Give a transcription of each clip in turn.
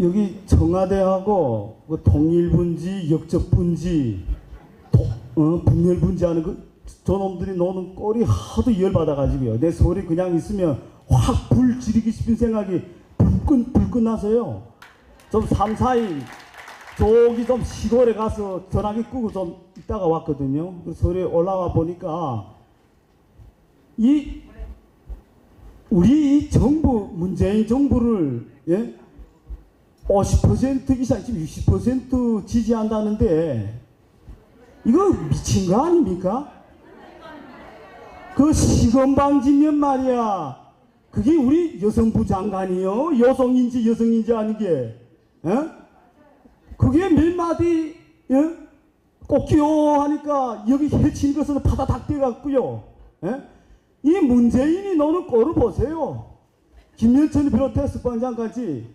여기 청와대하고 그 통일분지, 역적분지, 도- 어, 분열분지 하는 그 저놈들이 노는 꼴이 하도 열받아가지고요. 내 서울에 그냥 있으면 확 불 지르기 싶은 생각이 불끈 불끈 나서요. 좀 3, 4일 저기 좀 시골에 가서 전화기 끄고 좀 있다가 왔거든요. 그 서울에 올라와 보니까 이 우리 이 정부 문재인 정부를 예? 50% 이상 지금 60% 지지한다는데 이거 미친 거 아닙니까? 그 시건방지면 말이야. 그게 우리 여성부 장관이요. 여성인지 여성인지 아닌 게. 예? 그게 몇 마디 예? 꼭기요 하니까 여기 해친 것은 파다닥 뛰어갔고요. 예? 이 문재인이 노는 꼴을 보세요. 김현천이 비롯해서 반장까지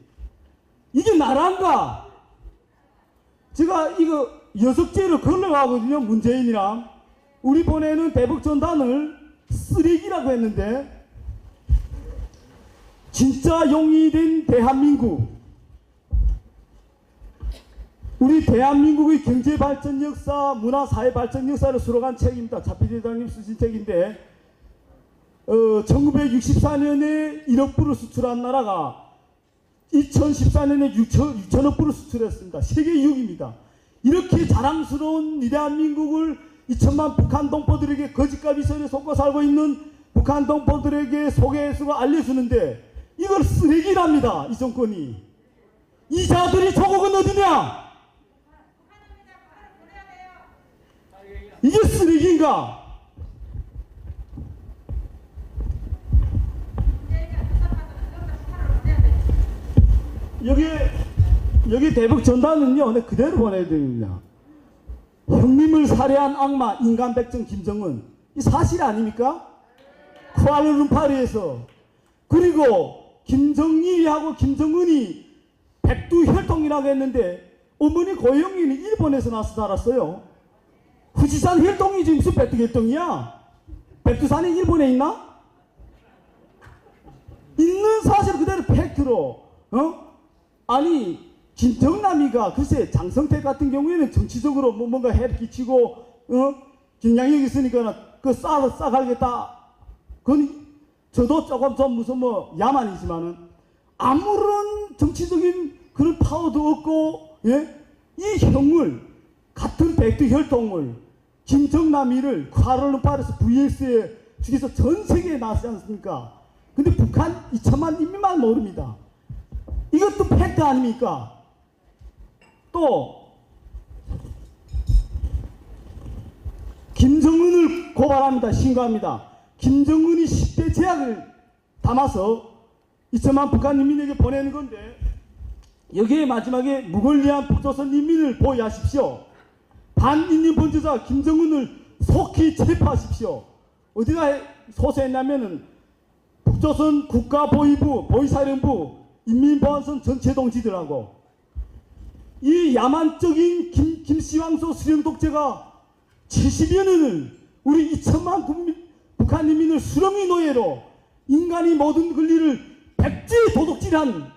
이게 나란가? 제가 이거 여섯째로 걸러가거든요. 문재인이랑 우리 보내는 대북전단을 쓰레기라고 했는데 진짜 용이 된 대한민국 우리 대한민국의 경제 발전 역사, 문화 사회 발전 역사를 수록한 책입니다. 차피대장님 쓰신 책인데 어, 1964년에 1억 불을 수출한 나라가 2014년에 6천, 6천억 불을 수출했습니다. 세계 6위입니다. 이렇게 자랑스러운 위대한 민국을 2천만 북한 동포들에게 거짓과 비선에 속고 살고 있는 북한 동포들에게 소개해주고 알려주는데 이걸 쓰레기랍니다. 이 정권이. 이 자들이 조국은 어디냐? 이게 쓰레기인가? 여기 여기 대북 전단은요, 내 그대로 보내드립니다. 형님을 살해한 악마 인간 백정 김정은 이 사실 아닙니까? 쿠알라룸파르에서 그리고 김정일이하고 김정은이 백두 혈통이라고 했는데 어머니 고영이는 일본에서 나서 살았어요. 후지산 혈통이지 무슨 백두 혈통이야? 백두산이 일본에 있나? 있는 사실 그대로 팩트로 어? 아니 김정남이가 글쎄 장성택 같은 경우에는 정치적으로 뭐 뭔가 해를 끼치고 어? 김양혁 있으니까 그 싸, 싸갈겠다 그건 저도 조금 좀 무슨 뭐 야만이지만은 아무런 정치적인 그런 파워도 없고 예? 이 형을 같은 백두 혈통을 김정남이를 쿠알라룸파르에서 VS에 죽여서 전 세계에 나왔지 않습니까? 근데 북한 2천만 인민만 모릅니다. 이것도 팩트 아닙니까? 또 김정은을 고발합니다. 신고합니다. 김정은이 10대 제약을 담아서 2천만 북한 인민에게 보내는 건데 여기에 마지막에 무권리한 북조선 인민을 보호하십시오. 반인민 범죄자 김정은을 속히 체포하십시오. 어디가 소수했냐면은 북조선 국가보위부, 보위사령부, 인민보안선 전체 동지들하고 이 야만적인 김, 김씨왕소 수령 독재가 70여 년을 우리 2천만 국민, 북한 인민을 수령의 노예로 인간이 모든 권리를 백제 도둑질한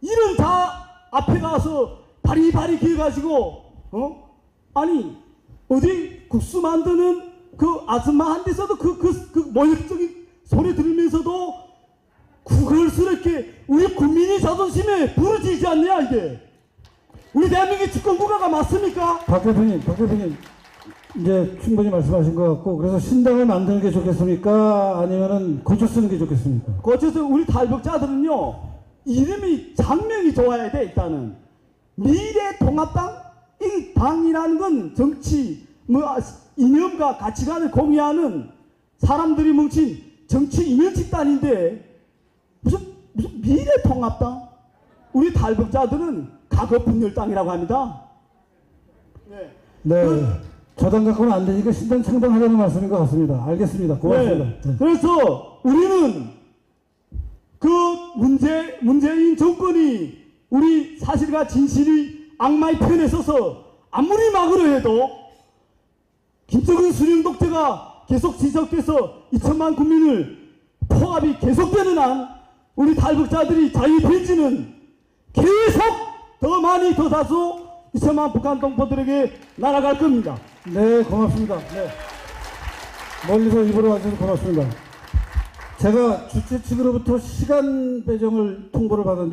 이런 다 앞에 가서 바리바리 기어가지고 어? 아니 어디 국수 만드는 그 아줌마 한 데서도 그, 그, 그 모욕적인 소리 들으면서도 구걸스럽게 우리 국민이 자존심에 부러지지 않냐 이게 우리 대한민국의 주권 국가가 맞습니까? 박 대표님, 박 대표님, 이제 충분히 말씀하신 것 같고, 그래서 신당을 만드는 게 좋겠습니까? 아니면은 고쳐 쓰는 게 좋겠습니까? 거쳐서 우리 탈북자들은요 이름이 장명이 좋아야 돼 일단은 미래 통합당 이 당이라는 건 정치 뭐 이념과 가치관을 공유하는 사람들이 뭉친 정치 이념 집단인데 무슨 무슨 미래 통합당 우리 탈북자들은 과거 분열당이라고 합니다. 네. 네. 그- 저당 갖고는 안 되니까 신당 창당하자는 말씀인 것 같습니다. 알겠습니다. 고맙습니다. 네. 네. 그래서 우리는 그 문재, 문재인 정권이 우리 사실과 진실이 악마의 편에 서서 아무리 막으려 해도 김정은 수령 독재가 계속 지속돼서 2천만 국민을 포압이 계속되는 한 우리 탈북자들이 자유변지는 계속 더 많이 더 다수 2천만 북한 동포들에게 날아갈 겁니다. 네, 고맙습니다. 네. 멀리서 입으로 와주셔서 고맙습니다. 제가 주최 측으로부터 시간 배정을 통보를 받았는데